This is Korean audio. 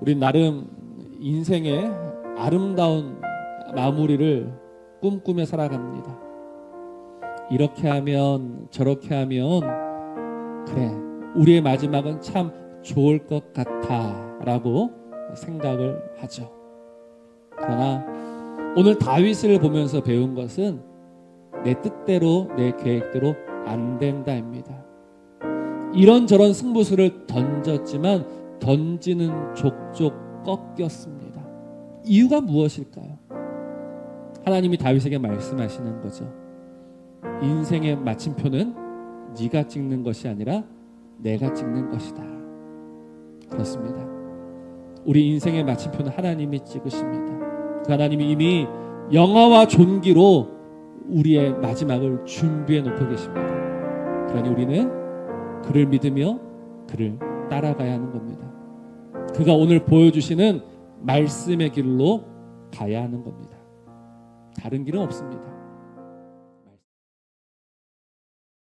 우리 나름 인생의 아름다운 마무리를 꿈꾸며 살아갑니다. 이렇게 하면 저렇게 하면 그래 우리의 마지막은 참 좋을 것 같아라고 생각을 하죠. 그러나 오늘 다윗을 보면서 배운 것은 내 뜻대로 내 계획대로 안 된다입니다. 이런저런 승부수를 던졌지만 던지는 족족 꺾였습니다. 이유가 무엇일까요? 하나님이 다윗에게 말씀하시는 거죠. 인생의 마침표는 네가 찍는 것이 아니라 내가 찍는 것이다. 그렇습니다. 우리 인생의 마침표는 하나님이 찍으십니다. 그 하나님이 이미 영화와 존귀로 우리의 마지막을 준비해 놓고 계십니다. 그러니 우리는 그를 믿으며 그를 따라가야 하는 겁니다. 그가 오늘 보여주시는 말씀의 길로 가야 하는 겁니다. 다른 길은 없습니다.